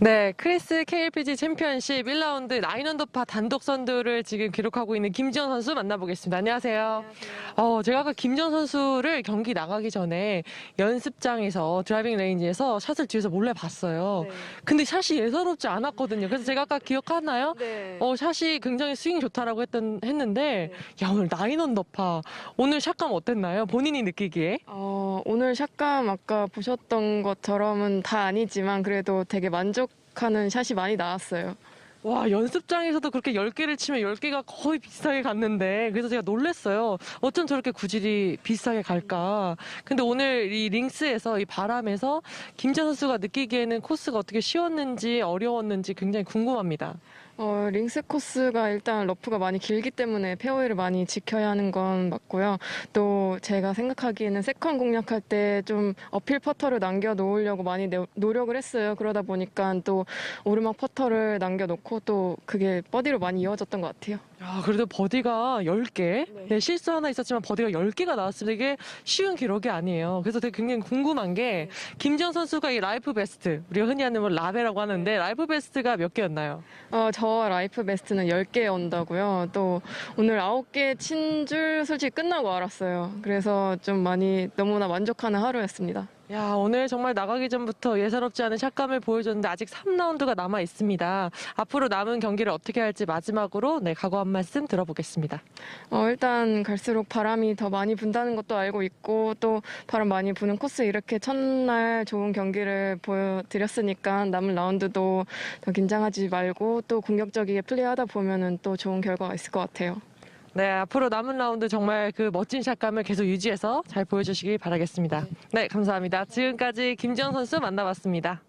네, 크리스 KLPG 챔피언십 1라운드 나인언더파 단독 선두를 지금 기록하고 있는 김지현 선수 만나보겠습니다. 안녕하세요. 어, 제가 아까 김지현 선수를 경기 나가기 전에 연습장에서 드라이빙 레인지에서 샷을 뒤에서 몰래 봤어요. 네. 근데 샷이 예사롭지 않았거든요. 그래서 제가 아까 기억하나요? 네. 어, 샷이 굉장히 스윙이 좋다라고 했던, 했는데, 야, 오늘 나인언더파. 오늘 샷감 어땠나요? 본인이 느끼기에? 어, 오늘 샷감 아까 보셨던 것처럼은 다 아니지만 그래도 되게 만족 하는 샷이 많이 나왔어요. 와, 연습장에서도 그렇게 10개를 치면 10개가 거의 비슷하게 갔는데, 그래서 제가 놀랬어요. 어쩜 저렇게 구질이 비슷하게 갈까. 근데 오늘 이 링스에서, 이 바람에서, 김재 선수가 느끼기에는 코스가 어떻게 쉬웠는지, 어려웠는지 굉장히 궁금합니다. 어, 링스 코스가 일단 러프가 많이 길기 때문에 페어웨이를 많이 지켜야 하는 건 맞고요. 또 제가 생각하기에는 세컨 공략할 때 좀 어필 퍼터를 남겨 놓으려고 많이 내- 노력을 했어요. 그러다 보니까 또 오르막 퍼터를 남겨 놓고 또 그게 버디로 많이 이어졌던 것 같아요. 야, 그래도 버디가 10개? 네. 네, 실수 하나 있었지만 버디가 10개가 나왔습니다. 이게 쉬운 기록이 아니에요. 그래서 되게 굉장히 궁금한 게, 김지현 선수가 이 라이프 베스트, 우리가 흔히 하는 뭐 라베라고 하는데, 라이프 베스트가 몇 개였나요? 어, 저 라이프 베스트는 10개 온다고요. 또 오늘 9개 친 줄 솔직히 끝나고 알았어요. 그래서 좀 많이 너무나 만족하는 하루였습니다. 야, 오늘 정말 나가기 전부터 예사롭지 않은 샷감을 보여줬는데 아직 3라운드가 남아 있습니다. 앞으로 남은 경기를 어떻게 할지 마지막으로 네, 각오 한 말씀 들어보겠습니다. 어, 일단 갈수록 바람이 더 많이 분다는 것도 알고 있고 또 바람 많이 부는 코스 이렇게 첫날 좋은 경기를 보여드렸으니까 남은 라운드도 더 긴장하지 말고 또 공격적이게 플레이하다 보면은 또 좋은 결과가 있을 것 같아요. 네, 앞으로 남은 라운드 정말 그 멋진 샷감을 계속 유지해서 잘 보여주시길 바라겠습니다. 네, 감사합니다. 지금까지 김지현 선수 만나봤습니다.